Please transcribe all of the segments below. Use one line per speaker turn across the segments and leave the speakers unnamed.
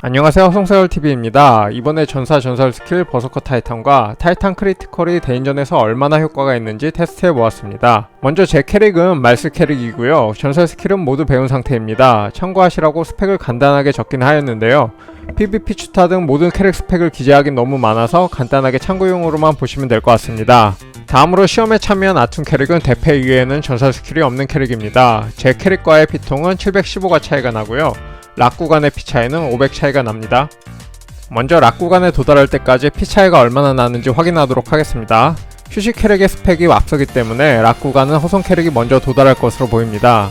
안녕하세요 송세열TV입니다. 이번에 전사 전설 스킬 버서커 타이탄과 타이탄 크리티컬이 대인전에서 얼마나 효과가 있는지 테스트해 보았습니다. 먼저 제 캐릭은 말스 캐릭이고요. 전설 스킬은 모두 배운 상태입니다. 참고하시라고 스펙을 간단하게 적긴 하였는데요. PVP 추타 등 모든 캐릭 스펙을 기재하긴 너무 많아서 간단하게 참고용으로만 보시면 될 것 같습니다 다음으로 시험에 참여한 아툰 캐릭은 대패 이외에는 전설 스킬이 없는 캐릭입니다 제 캐릭과의 피통은 715가 차이가 나고요 락 구간의 피 차이는 500 차이가 납니다. 먼저 락 구간에 도달할 때까지 피 차이가 얼마나 나는지 확인하도록 하겠습니다. 휴식 캐릭의 스펙이 앞서기 때문에 락 구간은 허송 캐릭이 먼저 도달할 것으로 보입니다.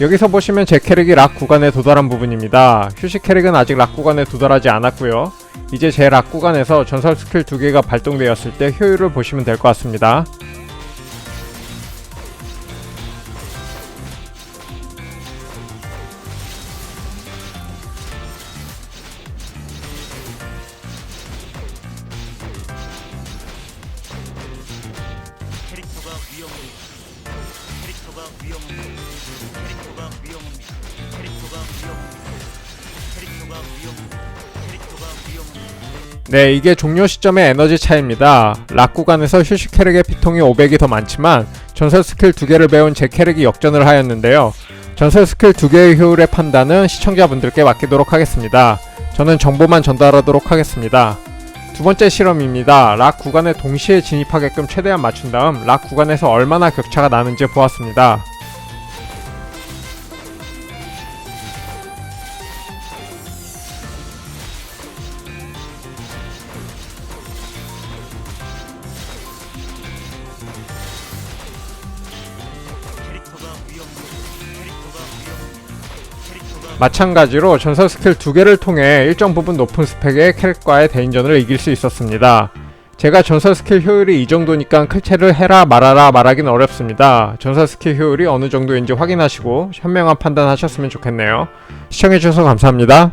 여기서 보시면 제 캐릭이 락 구간에 도달한 부분입니다. 휴식 캐릭은 아직 락 구간에 도달하지 않았고요. 이제 제 락 구간에서 전설 스킬 두 개가 발동되었을 때 효율을 보시면 될 것 같습니다.
캐릭터가 위험합니다. 캐릭터가 위험합니다. 캐릭터가 위험합니다. 캐릭터가 위험합니다. 캐릭터가 위험합니다.
네, 이게 종료 시점의 에너지 차이입니다. 락 구간에서 휴식 캐릭의 피통이 500이 더 많지만 전설 스킬 두 개를 배운 제 캐릭이 역전을 하였는데요. 전설 스킬 두 개의 효율의 판단은 시청자분들께 맡기도록 하겠습니다. 저는 정보만 전달하도록 하겠습니다. 두 번째 실험입니다. 락 구간에 동시에 진입하게끔 최대한 맞춘 다음 락 구간에서 얼마나 격차가 나는지 보았습니다. 마찬가지로 전설 스킬 두 개를 통해 일정 부분 높은 스펙의 캐릭과의 대인전을 이길 수 있었습니다. 제가 전설 스킬 효율이 이 정도니까 클체를 해라 말아라 말하긴 어렵습니다. 전설 스킬 효율이 어느 정도인지 확인하시고 현명한 판단하셨으면 좋겠네요. 시청해주셔서 감사합니다.